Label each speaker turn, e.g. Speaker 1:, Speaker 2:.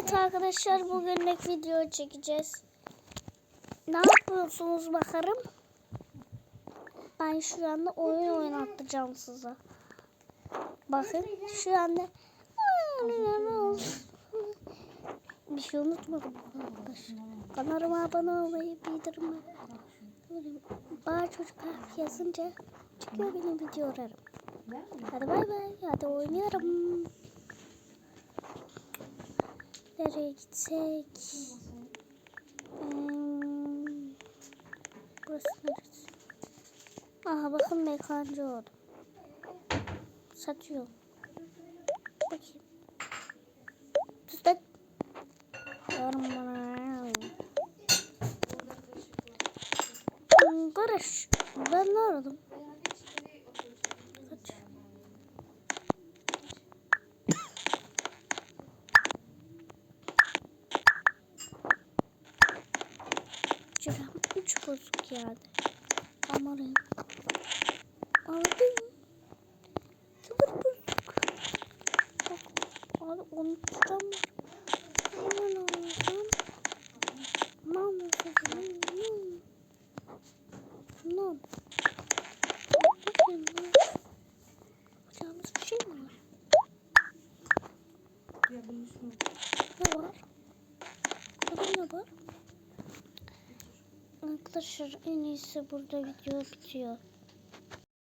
Speaker 1: Evet arkadaşlar bugünlük video çekeceğiz. Ne yapıyorsunuz bakarım? Ben şu anda oyun oynatacağım size. Bakın şu anda bir şey unutmadım arkadaşlar. Kanalıma abone olmayı, bildirimi. Bağır çocuk yazınca çıkıyor benim videolarım. Hadi bay bay. Hadi oynayalım. Nereye gitsek? Hmm, burası neresi? Aha bakın mekancı oldu. Satıyor. Bakayım. Lan. Yorum bana. Ben ne aradım? Cürem üç bozuk geldi. Amarım. Aldım. Sıfır bozuk. Bak, abi onu tutam. Hemen alacağım. Mam yapacağım. Mam. Bakayım ne? Yapacağımız bir şey mi var? Ne var? Burada ne var? Arkadaşlar en iyisi burada video bitiyor.